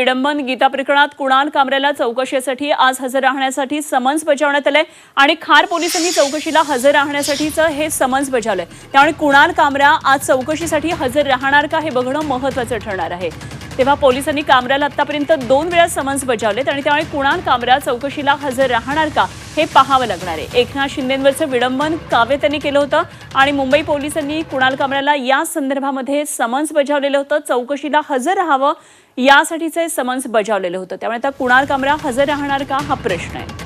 विडंबन गीता प्रकरणात कुणाल कामऱ्याला चौकशीसाठी आज हजर राहण्यासाठी समन्स बजावण्यात आलंय आणि खार पोलिसांनी चौकशीला हजर राहण्यासाठीचं हे समन्स बजावलंय. त्यामुळे कुणाल कामरा आज चौकशीसाठी हजर राहणार का हे बघणं महत्वाचं ठरणार आहे. तेव्हा पोलिसांनी कामऱ्याला आतापर्यंत दोन वेळा समन्स बजावलेत आणि त्यामुळे कुणाल कामरा चौकशीला हजर राहणार का हे पाहावं लागणार आहे. एकनाथ शिंदेवरचं विडंबन काव्य त्यांनी केलं होतं आणि मुंबई पोलिसांनी कुणाल कामऱ्याला या संदर्भामध्ये समन्स बजावलेलं होतं. चौकशीला हजर राहावं यासाठीचे समन्स बजावलेलं होतं. त्यामुळे आता कुणाल कामरा हजर राहणार का? हा प्रश्न आहे.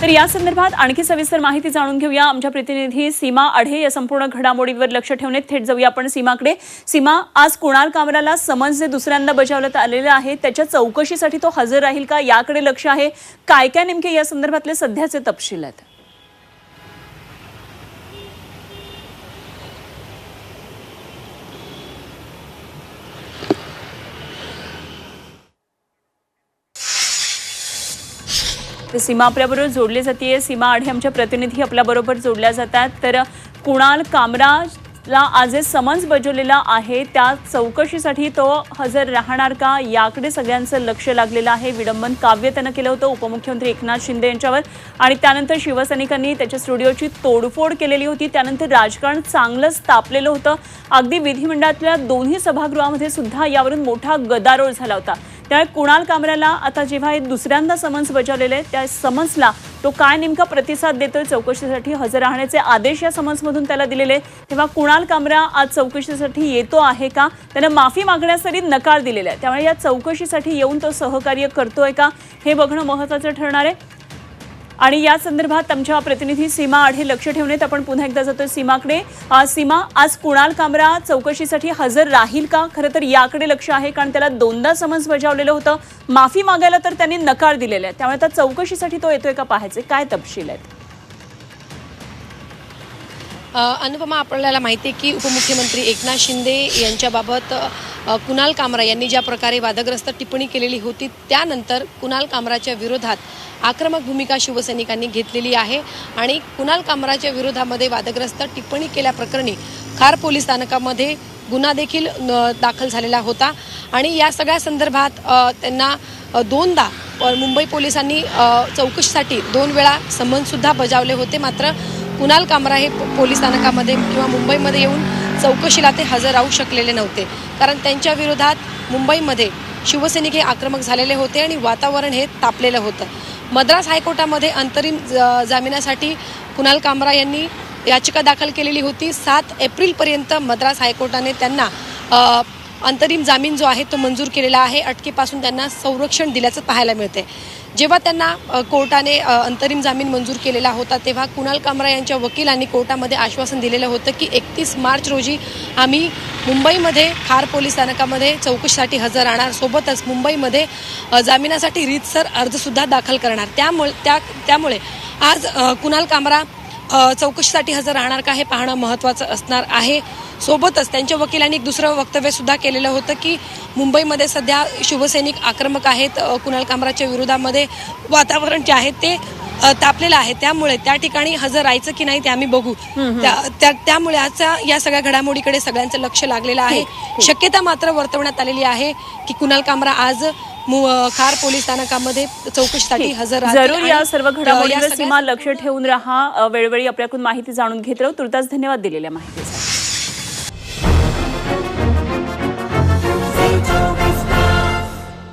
तर या संदर्भात आणखी सविस्तर माहिती जाणून घेऊया. आमच्या प्रतिनिधी सीमा अढे या संपूर्ण घडामोडीवर लक्ष ठेवणे थेट जाऊया आपण सीमाकडे. सीमा आज कुणाल कामराला समन्स जे दुसऱ्यांदा बजावण्यात आलेलं आहे त्याच्या चौकशीसाठी तो हजर राहील का? याकडे लक्ष आहे. काय काय नेमके या संदर्भातले सध्याचे तपशील आहेत? सीमा आपल्याबरोबर जोडली जाते सीमा आढे आमच्या प्रतिनिधी आपल्याबरोबर जोडल्या जातात. तर कुणाल कामराला आज जे समन्स बजावलेला आहे. त्या चौकशीसाठी तो हजर राहणार का? याकडे सगळ्यांचं लक्ष लागलेलं आहे. विडंबन काव्य त्यानं केलं होतं. उपमुख्यमंत्री एकनाथ शिंदे यांच्यावर आणि त्यानंतर शिवसैनिकांनी त्याच्या स्टुडिओची तोडफोड केलेली होती. त्यानंतर राजकारण चांगलंच तापलेलं होतं. अगदी विधिमंडळातल्या दोन्ही सभागृहामध्ये सुद्धा यावरून मोठा गदारोळ झाला होता. त्यामुळे कुणाल कांबऱ्याला आता जेव्हा हे दुसऱ्यांदा समन्स बजावलेले त्या समन्सला तो काय नेमका प्रतिसाद देतोय चौकशीसाठी? हजर राहण्याचे आदेश या समन्समधून त्याला दिलेले तेव्हा कुणाल कांबरा आज चौकशीसाठी येतो आहे का? त्यानं माफी मागण्यास तरी नकार दिलेला आहे. त्यामुळे या चौकशीसाठी येऊन तो सहकार्य करतोय का? हे बघणं महत्वाचं ठरणार आहे. आणि या संदर्भात आमच्या प्रतिनिधी सीमा आढे लक्ष ठेवण्यात आपण पुन्हा एकदा जातोय सीमाकडे. सीमा आज कुणाल कामरा चौकशीसाठी हजर राहील का? खरं तर याकडे लक्ष आहे कारण त्याला दोनदा समन्स बजावलेलं होतं. माफी मागायला तर त्यांनी नकार दिलेला आहे. त्यामुळे आता चौकशीसाठी तो येतोय का पाहायचे? काय तपशील आहेत? अनुपमा आपल्याला माहिती आहे की उपमुख्यमंत्री एकनाथ शिंदे यांच्याबाबत कुणाल कामरा यांनी ज्या प्रकारे वादग्रस्त टिप्पणी केलेली होती त्यानंतर कुणाल कामराच्या विरोधात आक्रमक भूमिका शिवसैनिकांनी घेतलेली आहे आणि कुणाल कामराच्या विरोधामध्ये वादग्रस्त टिप्पणी केल्याप्रकरणी खार पोलीस स्थानकामध्ये गुन्हा देखील न- दाखल झालेला होता. आणि या सगळ्या संदर्भात त्यांना दोनदा मुंबई पोलिसांनी चौकशीसाठी दोन वेळा समन्ससुद्धा बजावले होते. मात्र कुणाल कामरा हे पोलीस स्थानकामध्ये किंवा मुंबईमध्ये येऊन चौकशीला ते हजर राहू शकलेले नव्हते. कारण त्यांच्या विरोधात मुंबईमध्ये शिवसैनिक हे आक्रमक झालेले होते आणि वातावरण हे तापलेलं होतं. मद्रास हायकोर्टामध्ये अंतरिम ज- जामिनासाठी कुणाल कामरा यांनी याचिका दाखल केलेली होती. सात एप्रिलपर्यंत मद्रास हायकोर्टाने त्यांना अंतरिम जामीन जो आहे तो मंजूर केलेला आहे. अटकेपासून त्यांना संरक्षण दिल्याचं पाहायला मिळते जेव्हा त्यांना कोर्टाने अंतरिम जामीन मंजूर केलेला होता तेव्हा कुणाल कामरा यांच्या वकिलांनी कोर्टामध्ये आश्वासन दिलेलं होतं की एकतीस मार्च रोजी आम्ही मुंबईमध्ये खार पोलीस स्थानकामध्ये चौकशीसाठी हजर राहणार. सोबतच मुंबईमध्ये जामिनासाठी रीतसर अर्जसुद्धा दाखल करणार. त्यामुळे त्या त्यामुळे आज कुणाल कामरा चौकशीसाठी हजर राहणार का हे पाहणं महत्त्वाचं असणार आहे. सोबतच त्यांच्या वकिलांनी एक दुसरं वक्तव्य सुद्धा केलेलं होतं की मुंबईमध्ये सध्या शिवसैनिक आक्रमक आहेत कुणाल कामराच्या विरोधामध्ये वातावरण जे आहे ते तापलेलं आहे. त्यामुळे त्या ठिकाणी हजर राहायचं की नाही ते आम्ही बघू. त्या- त्या- त्यामुळे आजच्या या सगळ्या घडामोडीकडे सगळ्यांचं लक्ष लागलेलं आहे. शक्यता मात्र वर्तवण्यात आलेली आहे की कुणाल कामरा आज खार पोलीस स्थानकामध्ये चौकशीसाठी हजर जरूर या सर्व घडामोडींवर सगळ्या सीमा लक्ष ठेवून राहा. वेळोवेळी आपल्याकडून माहिती जाणून घेत राहू. तुर्तास धन्यवाद दिलेल्या माहितीसाठी.